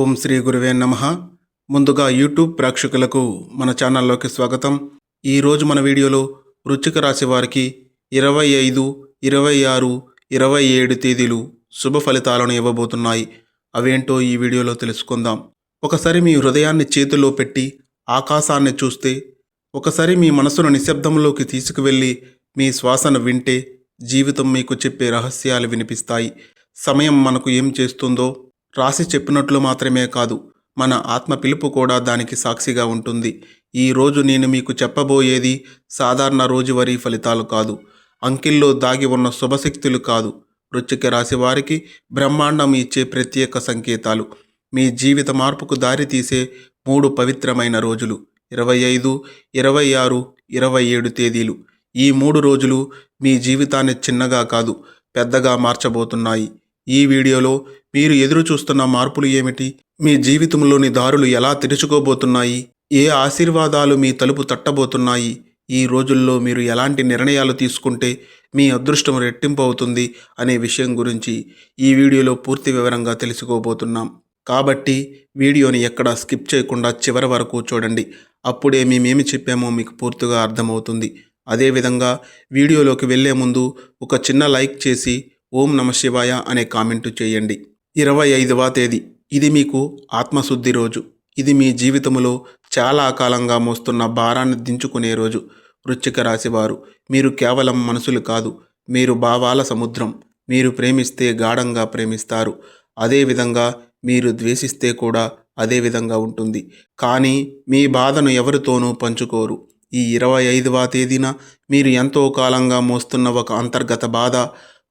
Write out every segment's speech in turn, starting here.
ఓం శ్రీ గురువే నమ. ముందుగా యూట్యూబ్ ప్రేక్షకులకు మన ఛానల్లోకి స్వాగతం. ఈరోజు మన వీడియోలో వృచ్చిక రాశి వారికి ఇరవై ఐదు ఇరవై ఆరు ఇరవై ఏడు తేదీలు శుభ ఫలితాలను ఇవ్వబోతున్నాయి. అవేంటో ఈ వీడియోలో తెలుసుకుందాం. ఒకసారి మీ హృదయాన్ని చేతిలో పెట్టి ఆకాశాన్ని చూస్తే ఒకసారి మీ మనసును నిశ్శబ్దంలోకి తీసుకువెళ్ళి మీ శ్వాసను వింటే జీవితం మీకు చెప్పే రహస్యాలు వినిపిస్తాయి. సమయం మనకు ఏం చేస్తుందో రాసి చెప్పినట్లు మాత్రమే కాదు మన ఆత్మ పిలుపు కూడా దానికి సాక్షిగా ఉంటుంది. ఈ రోజు నేను మీకు చెప్పబోయేది సాధారణ రోజువారీ ఫలితాలు కాదు. అంకిల్లో దాగి ఉన్న శుభశక్తులు కాదు. వృశ్చిక రాశి వారికి బ్రహ్మాండం ఇచ్చే ప్రత్యేక సంకేతాలు. మీ జీవిత మార్పుకు దారి తీసే మూడు పవిత్రమైన రోజులు. ఇరవై ఐదు ఇరవై ఆరు ఇరవై ఏడు తేదీలు. ఈ మూడు రోజులు మీ జీవితాన్ని చిన్నగా కాదు పెద్దగా మార్చబోతున్నాయి. ఈ వీడియోలో మీరు ఎదురు చూస్తున్న మార్పులు ఏమిటి? మీ జీవితంలోని దారులు ఎలా తెరుచుకోబోతున్నాయి? ఏ ఆశీర్వాదాలు మీ తలుపు తట్టబోతున్నాయి? ఈ రోజుల్లో మీరు ఎలాంటి నిర్ణయాలు తీసుకుంటే మీ అదృష్టం రెట్టింపు అవుతుంది అనే విషయం గురించి ఈ వీడియోలో పూర్తి వివరంగా తెలుసుకోబోతున్నాం. కాబట్టి వీడియోని ఎక్కడ స్కిప్ చేయకుండా చివరి వరకు చూడండి. అప్పుడే మేమేమి చెప్పామో మీకు పూర్తిగా అర్థమవుతుంది. అదేవిధంగా వీడియోలోకి వెళ్ళే ముందు ఒక చిన్న లైక్ చేసి ఓం నమ శివాయ అనే కామెంటు చేయండి. ఇరవై ఐదవ తేదీ. ఇది మీకు ఆత్మశుద్ధి రోజు. ఇది మీ జీవితంలో చాలా కాలంగా మోస్తున్న భారాన్ని దించుకునే రోజు. వృశ్చిక రాశివారు మీరు కేవలం మనసులు కాదు. మీరు భావాల సముద్రం. మీరు ప్రేమిస్తే గాఢంగా ప్రేమిస్తారు. అదేవిధంగా మీరు ద్వేషిస్తే కూడా అదే విధంగా ఉంటుంది. కానీ మీ బాధను ఎవరితోనూ పంచుకోరు. ఈ ఇరవై ఐదవ తేదీన మీరు ఎంతో కాలంగా మోస్తున్న ఒక అంతర్గత బాధ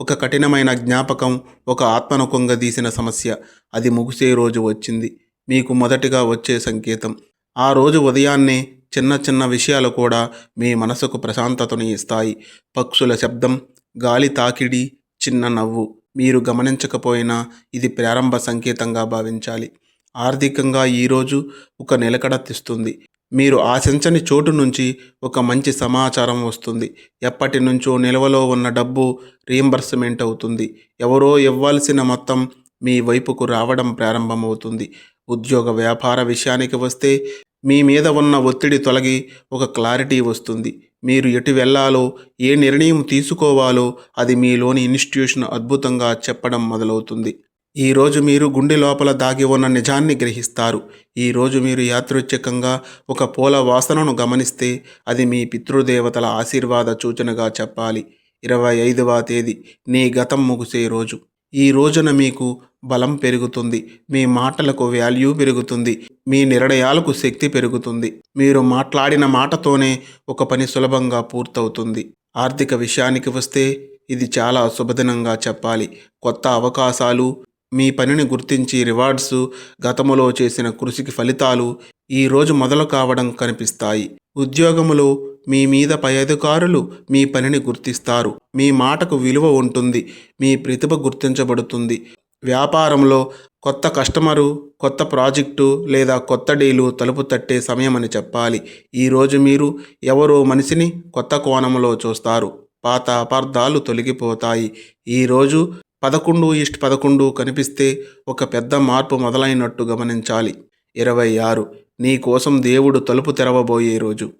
ఒక కఠినమైన జ్ఞాపకం ఒక ఆత్మను కొంగదీసిన సమస్య. అది ముగిసే రోజు వచ్చింది. మీకు మొదటిగా వచ్చే సంకేతం. ఆ రోజు ఉదయాన్నే చిన్న చిన్న విషయాలు కూడా మీ మనసుకు ప్రశాంతతను ఇస్తాయి. పక్షుల శబ్దం గాలి తాకిడి చిన్న నవ్వు. మీరు గమనించకపోయినా ఇది ప్రారంభ సంకేతంగా భావించాలి. ఆర్థికంగా ఈరోజు ఒక నిలకడ తెస్తుంది. మీరు ఆశించని చోటు నుంచి ఒక మంచి సమాచారం వస్తుంది. ఎప్పటి నుంచో నిల్వలో ఉన్న డబ్బు రీంబర్స్మెంట్ అవుతుంది. ఎవరో ఇవ్వాల్సిన మొత్తం మీ వైపుకు రావడం ప్రారంభమవుతుంది. ఉద్యోగ వ్యాపార విషయానికి వస్తే మీ మీద ఉన్న ఒత్తిడి తొలగి ఒక క్లారిటీ వస్తుంది. మీరు ఎటు వెళ్ళాలో ఏ నిర్ణయం తీసుకోవాలో అది మీలోని ఇన్స్టిట్యూషన్ అద్భుతంగా చెప్పడం మొదలవుతుంది. ఈరోజు మీరు గుండె లోపల దాగి ఉన్న నిజాన్ని గ్రహిస్తారు. ఈరోజు మీరు యాదృచ్ఛికంగా ఒక పూల వాసనను గమనిస్తే అది మీ పితృదేవతల ఆశీర్వాద సూచనగా చెప్పాలి. ఇరవై ఐదవ తేదీ నీ గతం ముగిసే రోజు. ఈ రోజున మీకు బలం పెరుగుతుంది. మీ మాటలకు వాల్యూ పెరుగుతుంది. మీ నిర్ణయాలకు శక్తి పెరుగుతుంది. మీరు మాట్లాడిన మాటతోనే ఒక పని సులభంగా పూర్తవుతుంది. ఆర్థిక విషయానికి వస్తే ఇది చాలా శుభదినంగా చెప్పాలి. కొత్త అవకాశాలు మీ పనిని గుర్తించి రివార్డ్స్ గతములో చేసిన కృషికి ఫలితాలు ఈరోజు మొదలు కావడం కనిపిస్తాయి. ఉద్యోగములో మీ మీద పై అధికారులు మీ పనిని గుర్తిస్తారు. మీ మాటకు విలువ ఉంటుంది. మీ ప్రతిభ గుర్తించబడుతుంది. వ్యాపారంలో కొత్త కస్టమరు కొత్త ప్రాజెక్టు లేదా కొత్త డీలు తలుపు తట్టే సమయం అని చెప్పాలి ఈరోజు మీరు ఎవరో మనిషిని కొత్త కోణంలో చూస్తారు. పాత అపార్థాలు తొలగిపోతాయి. ఈరోజు పదకొండు ఈస్ట్ పదకొండు కనిపిస్తే ఒక పెద్ద మార్పు మొదలైనట్టు గమనించాలి. ఇరవై ఆరు నీ కోసం దేవుడు తలుపు తెరవబోయే రోజు.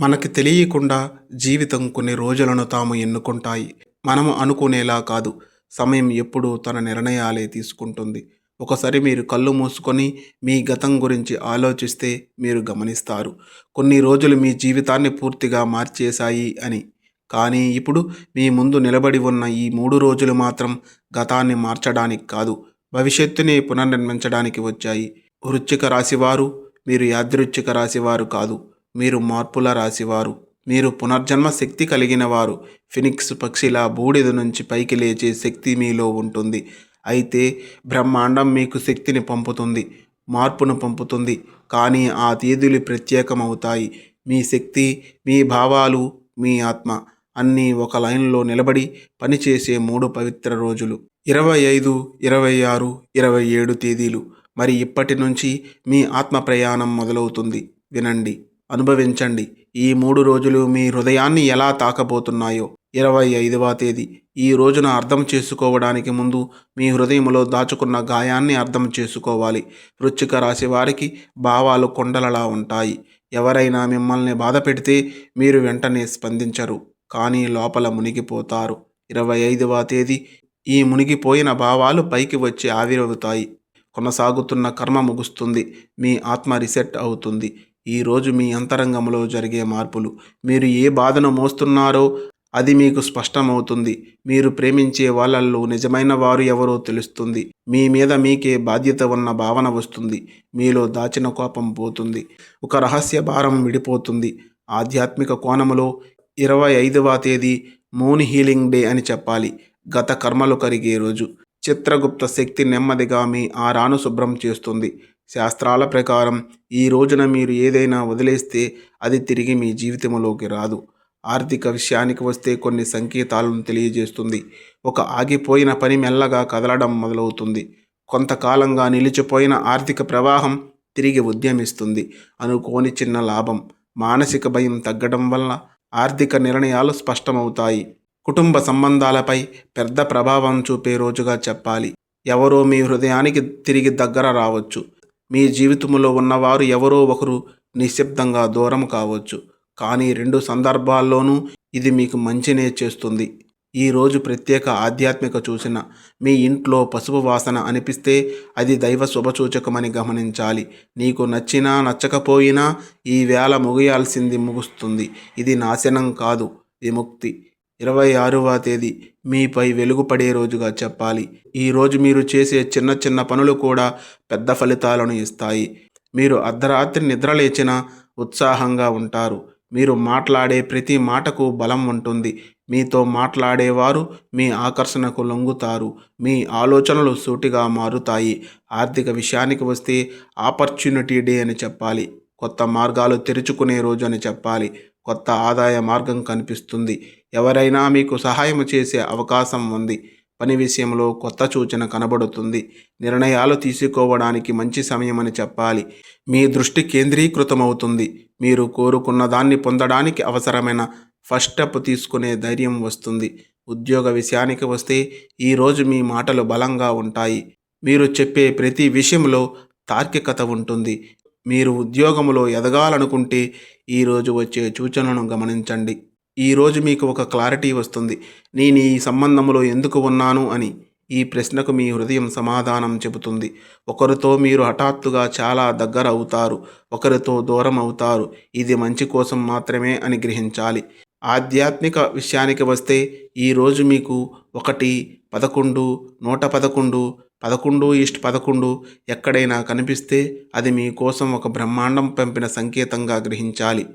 మనకి తెలియకుండా జీవితం కొన్ని రోజులను తాము ఎన్నుకుంటాయి. మనము అనుకునేలా కాదు. సమయం ఎప్పుడూ తన నిర్ణయాలే తీసుకుంటుంది. ఒకసారి మీరు కళ్ళు మూసుకొని మీ గతం గురించి ఆలోచిస్తే మీరు గమనిస్తారు. కొన్ని రోజులు మీ జీవితాన్ని పూర్తిగా మార్చేశాయి అని. కానీ ఇప్పుడు మీ ముందు నిలబడి ఉన్న ఈ మూడు రోజులు మాత్రం గతాన్ని మార్చడానికి కాదు భవిష్యత్తుని పునర్నిర్మించడానికి వచ్చాయి. వృచ్చిక రాశివారు మీరు యాదృచ్ఛిక రాశివారు కాదు మీరు మార్పుల రాశివారు. మీరు పునర్జన్మ శక్తి కలిగిన వారు. ఫినిక్స్ పక్షిలా బూడిద నుంచి పైకి లేచే శక్తి మీలో ఉంటుంది. అయితే బ్రహ్మాండం మీకు శక్తిని పంపుతుంది మార్పును పంపుతుంది. కానీ ఆ తేదీలు ప్రత్యేకమవుతాయి. మీ శక్తి మీ భావాలు మీ ఆత్మ. అన్నీ ఒక లైన్లో నిలబడి పనిచేసే మూడు పవిత్ర రోజులు. ఇరవై ఐదు ఇరవై ఆరు ఇరవై ఏడు తేదీలు. మరి ఇప్పటి నుంచి మీ ఆత్మ ప్రయాణం మొదలవుతుంది. వినండి అనుభవించండి. ఈ మూడు రోజులు మీ హృదయాన్ని ఎలా తాకబోతున్నాయో. ఇరవై ఐదవ తేదీ. ఈ రోజున అర్థం చేసుకోవడానికి ముందు మీ హృదయంలో దాచుకున్న గాయాన్ని అర్థం చేసుకోవాలి. వృచ్చిక రాశి వారికి భావాలు కొండలలా ఉంటాయి. ఎవరైనా మిమ్మల్ని బాధ పెడితే మీరు వెంటనే స్పందించరు. కానీ లోపల మునిగిపోతారు. ఇరవై ఐదవ తేదీ. ఈ మునిగిపోయిన భావాలు పైకి వచ్చి ఆవిరవుతాయి. కొనసాగుతున్న కర్మ ముగుస్తుంది. మీ ఆత్మ రిసెట్ అవుతుంది. ఈరోజు మీ అంతరంగంలో జరిగే మార్పులు. మీరు ఏ బాధను మోస్తున్నారో అది మీకు స్పష్టమవుతుంది. మీరు ప్రేమించే వాళ్ళల్లో నిజమైన వారు ఎవరో తెలుస్తుంది. మీ మీద మీకే బాధ్యత ఉన్న భావన వస్తుంది. మీలో దాచిన కోపం పోతుంది. ఒక రహస్య భారం విడిపోతుంది. ఆధ్యాత్మిక కోణములో ఇరవై ఐదవ తేదీ మూన్ హీలింగ్ డే అని చెప్పాలి. గత కర్మలు కరిగే రోజు. చిత్రగుప్త శక్తి నెమ్మదిగా మీ ఆరాను శుభ్రం చేస్తుంది. శాస్త్రాల ప్రకారం ఈ రోజున మీరు ఏదైనా వదిలేస్తే అది తిరిగి మీ జీవితంలోకి రాదు. ఆర్థిక విషయానికి వస్తే కొన్ని సంకేతాలను తెలియజేస్తుంది. ఒక ఆగిపోయిన పని మెల్లగా కదలడం మొదలవుతుంది. కొంతకాలంగా నిలిచిపోయిన ఆర్థిక ప్రవాహం తిరిగి ఉద్యమిస్తుంది. అనుకోని చిన్న లాభం. మానసిక భయం తగ్గడం వల్ల ఆర్థిక నిర్ణయాలు స్పష్టమవుతాయి. కుటుంబ సంబంధాలపై పెద్ద ప్రభావం చూపే రోజుగా చెప్పాలి. ఎవరో మీ హృదయానికి తిరిగి దగ్గర రావచ్చు. మీ జీవితంలో ఉన్నవారు ఎవరో ఒకరు నిశ్శబ్దంగా దూరం కావచ్చు. కానీ రెండు సందర్భాల్లోనూ ఇది మీకు మంచినే చేస్తుంది. ఈ రోజు ప్రత్యేక ఆధ్యాత్మిక సూచన. మీ ఇంట్లో పసుపు వాసన అనిపిస్తే అది దైవ శుభసూచకమని గమనించాలి. నీకు నచ్చినా నచ్చకపోయినా ఈ వేళ ముగియాల్సింది ముగుస్తుంది. ఇది నాశనం కాదు విముక్తి. ఇరవై ఆరవ తేదీ. మీపై వెలుగుపడే రోజుగా చెప్పాలి. ఈరోజు మీరు చేసే చిన్న చిన్న పనులు కూడా పెద్ద ఫలితాలను ఇస్తాయి. మీరు అర్ధరాత్రి నిద్రలేచినా ఉత్సాహంగా ఉంటారు. మీరు మాట్లాడే ప్రతి మాటకు బలం ఉంటుంది. మీతో మాట్లాడేవారు మీ ఆకర్షణకు లొంగుతారు. మీ ఆలోచనలు సూటిగా మారుతాయి. ఆర్థిక విషయానికి వస్తే ఆపర్చునిటీ డే అని చెప్పాలి. కొత్త మార్గాలు తెరుచుకునే రోజు అని చెప్పాలి. కొత్త ఆదాయ మార్గం కనిపిస్తుంది. ఎవరైనా మీకు సహాయం చేసే అవకాశం ఉంది. పని విషయంలో కొత్త సూచన కనబడుతుంది. నిర్ణయాలు తీసుకోవడానికి మంచి సమయం అని చెప్పాలి. మీ దృష్టి కేంద్రీకృతమవుతుంది. మీరు కోరుకున్న దాన్ని పొందడానికి అవసరమైన ఫస్ట్ స్టెప్ తీసుకునే ధైర్యం వస్తుంది. ఉద్యోగ విషయానికి వస్తే ఈరోజు మీ మాటలు బలంగా ఉంటాయి. మీరు చెప్పే ప్రతి విషయంలో తార్కికత ఉంటుంది. మీరు ఉద్యోగంలో ఎదగాలనుకుంటే ఈరోజు వచ్చే సూచనలను గమనించండి. ఈరోజు మీకు ఒక క్లారిటీ వస్తుంది. నేను ఈ సంబంధంలో ఎందుకు ఉన్నాను అని ఈ ప్రశ్నకు మీ హృదయం సమాధానం చెబుతుంది. ఒకరితో మీరు హఠాత్తుగా చాలా దగ్గర అవుతారు. ఒకరితో దూరం అవుతారు. ఇది మంచి కోసం మాత్రమే అని గ్రహించాలి. ఆధ్యాత్మిక విషయానికి వస్తే ఈరోజు మీకు ఒకటి పదకొండు నూట పదకొండు పదకొండు ఈస్ట్ పదకొండు ఎక్కడైనా కనిపిస్తే అది మీకోసం ఒక బ్రహ్మాండం పంపిన సంకేతంగా గ్రహించాలి.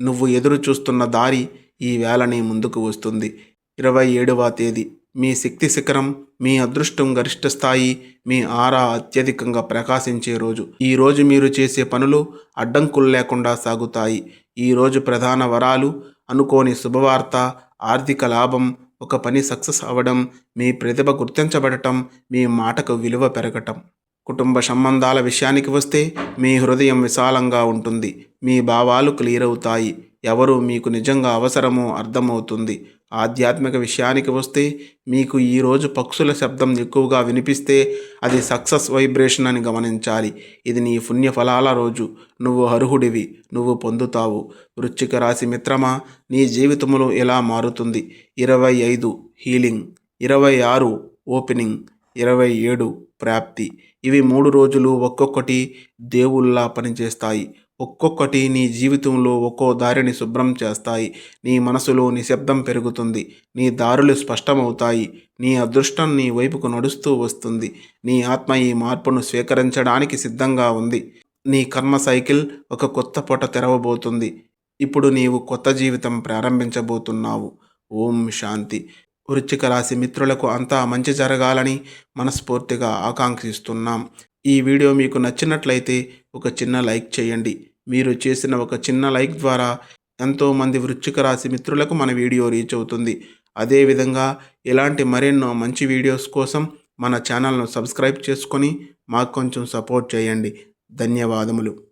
నువ్వు ఎదురు చూస్తున్న దారి ఈ వేళని ముందుకు వస్తుంది. ఇరవై ఏడవ తేదీ. మీ శక్తి శిఖరం మీ అదృష్టం గరిష్ట స్థాయి మీ ఆరా అత్యధికంగా ప్రకాశించే రోజు. ఈరోజు మీరు చేసే పనులు అడ్డంకులు లేకుండా సాగుతాయి. ఈరోజు ప్రధాన వరాలు అనుకోని శుభవార్త ఆర్థిక లాభం ఒక పని సక్సెస్ అవ్వడం మీ ప్రతిభ గుర్తించబడటం మీ మాటకు విలువ పెరగటం. కుటుంబ సంబంధాల విషయానికి వస్తే మీ హృదయం విశాలంగా ఉంటుంది. మీ భావాలు క్లియర్ అవుతాయి ఎవరు మీకు నిజంగా అవసరమో అర్థమవుతుంది. ఆధ్యాత్మిక విషయానికి వస్తే మీకు ఈరోజు పక్షుల శబ్దం ఎక్కువగా వినిపిస్తే అది సక్సెస్ వైబ్రేషన్ అని గమనించాలి. ఇది నీ పుణ్య ఫలాల రోజు. నువ్వు అర్హుడివి. నువ్వు పొందుతావు. వృశ్చిక రాశి మిత్రమా నీ జీవితంలో ఎలా మారుతుంది? ఇరవై ఐదు హీలింగ్. ఇరవై ఆరు ఓపెనింగ్. ఇరవై ఏడు ప్రాప్తి. ఇవి మూడు రోజులు ఒక్కొక్కటి దేవుళ్ళ పనిచేస్తాయి. ఒక్కొక్కటి నీ జీవితంలో ఒక్కో దారిని శుభ్రం చేస్తాయి. నీ మనసులో నిశ్శబ్దం పెరుగుతుంది. నీ దారులు స్పష్టమవుతాయి. నీ అదృష్టం నీ వైపుకు నడుస్తూ వస్తుంది. నీ ఆత్మ ఈ మార్పును స్వీకరించడానికి సిద్ధంగా ఉంది. నీ కర్మ సైకిల్ ఒక కొత్త పొట తెరవబోతుంది. ఇప్పుడు నీవు కొత్త జీవితం ప్రారంభించబోతున్నావు. ఓం శాంతి. వృచ్చిక రాశి మిత్రులకు అంతా మంచి జరగాలని మనస్ఫూర్తిగా ఆకాంక్షిస్తున్నాం. ఈ వీడియో మీకు నచ్చినట్లయితే ఒక చిన్న లైక్ చేయండి. మీరు చేసిన ఒక చిన్న లైక్ ద్వారా ఎంతోమంది వృశ్చిక రాశి మిత్రులకు మన వీడియో రీచ్ అవుతుంది. అదేవిధంగా ఇలాంటి మరెన్నో మంచి వీడియోస్ కోసం మన ఛానల్ను సబ్స్క్రైబ్ చేసుకొని మాకు కొంచెం సపోర్ట్ చేయండి. ధన్యవాదములు.